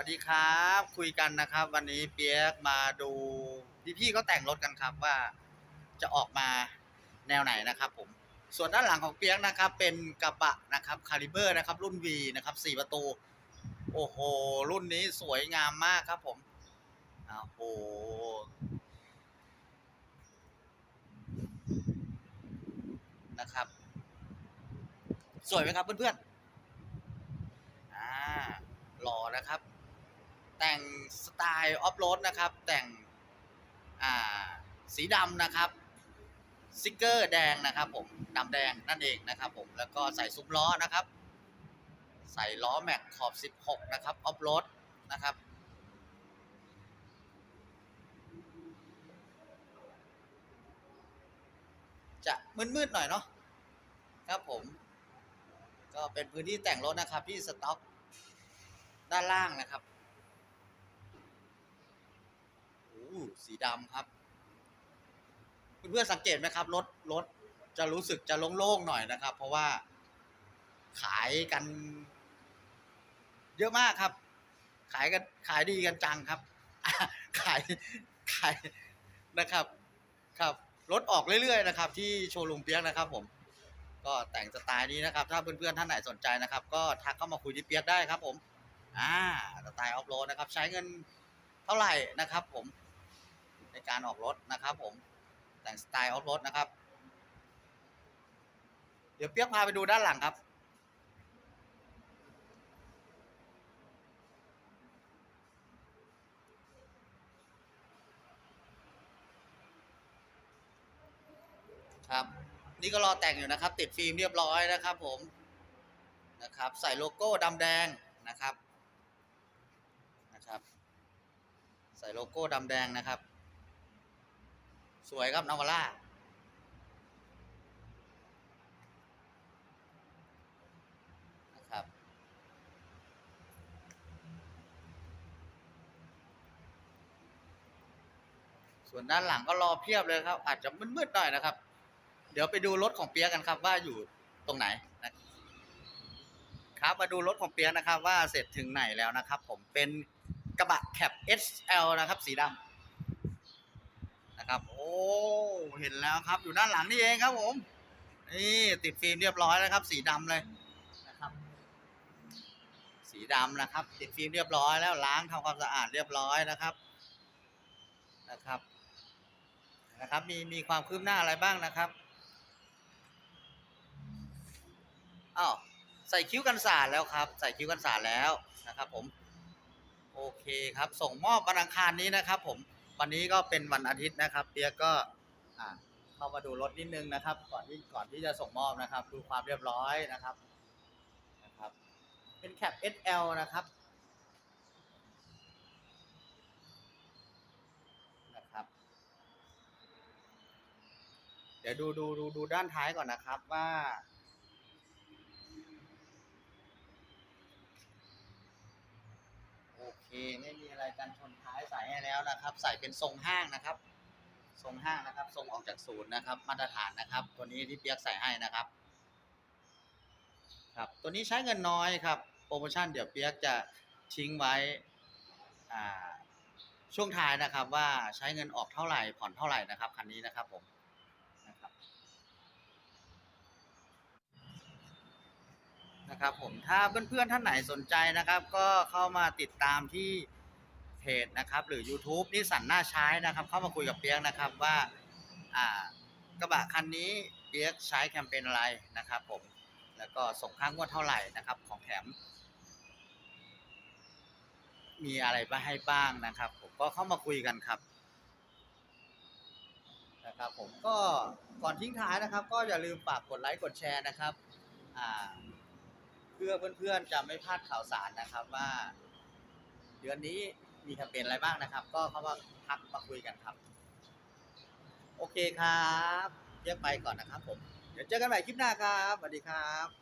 ัสดีครับคุยกันนะครับ วันนี้เปียกมาดูพี่ๆเขาแต่งรถกันครับว่าจะออกมาแนวไหนนะครับผมส่วนด้านหลังของเปียกนะครับเป็นกระบะนะครับคาลิเบอร์นะครับรุ่น V นะครับสี่ประตู โอ้โห รุ่นนี้สวยงามมากครับผมโอ้โหนะครับ สวยไหมครับเพื่อนๆอ่าหล่อนะครับ แต่งสไตล์ออฟโรดนะครับ แต่งสีดำนะครับสติกเกอร์แดงนะครับ ผมดำแดงนั่นเองนะครับผมแล้วก็ใส่ซุ้มล้อนะครับ ใส่ล้อแม็กขอบ 16 นะครับออฟโรดนะครับจะมืดๆหน่อยเนาะครับผม ก็เป็นพื้นที่แต่งรถนะครับที่สต็อกด้านล่างนะครับโอ้สีดำครับ เพื่อนๆสังเกตไหมครับ รถรถจะรู้สึกจะโล่งๆหน่อยนะครับ เพราะว่าขายกัน เยอะมากครับ ขายกันขายดีกันจังครับ ขายขายนะครับ ครับรถออกเรื่อยๆนะครับ ที่โชว์รูมเปียกนะครับ ผม ก็แต่งสไตล์นี้นะครับ ถ้าเพื่อนๆท่านไหนสนใจนะครับ ก็ทักเข้ามาคุยที่เปียกได้ครับ ผม อ่าสไตล์ออฟโรดนะครับ ใช้เงินเท่าไหร่นะครับ ผม ในการออกรถนะครับ ผมแต่งสไตล์ออฟรดนะครับ เดี๋ยวเปียกพาไปดูด้านหลังครับ ครับ นี่ก็รอแต่งอยู่นะครับ ติดฟิล์มเรียบร้อยนะครับ ผมนะครับ ใส่โลโก้ดำแดงนะครับนะครับ ใส่โลโก้ดำแดงนะครับ สวยครับนาวาร่านะครับ ส่วนด้านหลังก็รอเพียบเลยครับ อาจจะมืดๆหน่อยนะครับ เดี๋ยวไปดูรถของเปียกันครับว่าอยู่ตรงไหนนะครับมาดูรถของเปียกนะครับว่าเสร็จถึงไหนแล้วนะครับ ผมเป็นกระบะแคป SL นะครับ สีดำ นะครับ โอ้เห็นแล้วครับ อยู่ด้านหลังนี่เองครับผมนี่ติดฟิล์มเรียบร้อยแล้วครับ สีดำเลยนะครับ สีดำนะครับ ติดฟิล์มเรียบร้อยแล้วล้างทำความสะอาดเรียบร้อยนะครับนะครับนะครับมีมีความคืบหน้าอะไรบ้างนะครับอ้าวใส่คิ้วกันสาดแล้วครับ ใส่คิ้วกันสาดแล้วนะครับ ผม โอเคครับ ส่งมอบวันอังคารนี้นะครับ ผม วันนี้ก็เป็นวันอาทิตย์นะครับเปียกก็เข้ามาดูรถนิดนึงนะครับ ก่อนที่ก่อนที่จะส่งมอบนะครับ ดูความเรียบร้อยนะครับนะครับ เป็นแคป SL นะครับนะครับ เดี๋ยวดูดูดูดูด้านท้ายก่อนนะครับว่า โอ เคไม่มีอะไรกันชนท้ายใส่ให้แล้วนะครับ ใส่เป็นทรงห้างนะครับ ทรงห้างนะครับ ทรงออกจากศูนย์นะครับ มาตรฐานนะครับ ตัวนี้ที่เปียกใส่ให้นะครับ ครับ ตัวนี้ใช้เงินน้อยครับ โปรโมชั่นเดี๋ยวเปียกจะทิ้งไว้ช่วงท้ายนะครับว่าใช้เงินออกเท่าไหร่ผ่อนเท่าไหร่นะครับคันนี้นะครับผมนะครับ นะครับผมถ้าเพื่อนๆท่านไหนสนใจนะครับ ก็เข้ามาติดตามที่เพจนะครับหรือ YouTube นิสสันน่าใช้นะครับ เข้ามาคุยกับเปียกนะครับว่าอ่ากระบะคันนี้เปียกใช้แคมเปญอะไรนะครับผมแล้วก็ส่งค่างวดเท่าไหร่นะครับ ของแถม มีอะไรมาให้บ้างนะครับ ผมก็เข้ามาคุยกันครับนะครับผมก็ก่อนทิ้งท้ายนะครับ ก็อย่าลืมฝากกดไลค์กดแชร์นะครับอ่า พื่อเพื่อนๆจะไม่พลาดข่าวสารนะครับว่า เดือนนี้มีแคมเปญอะไรบ้างนะครับ ก็เข้ามาทักมาคุยกันครับ โอเคครับเรียกไปก่อนนะครับผม เดี๋ยวเจอกันใหม่คลิปหน้าครับสวัสดีครับ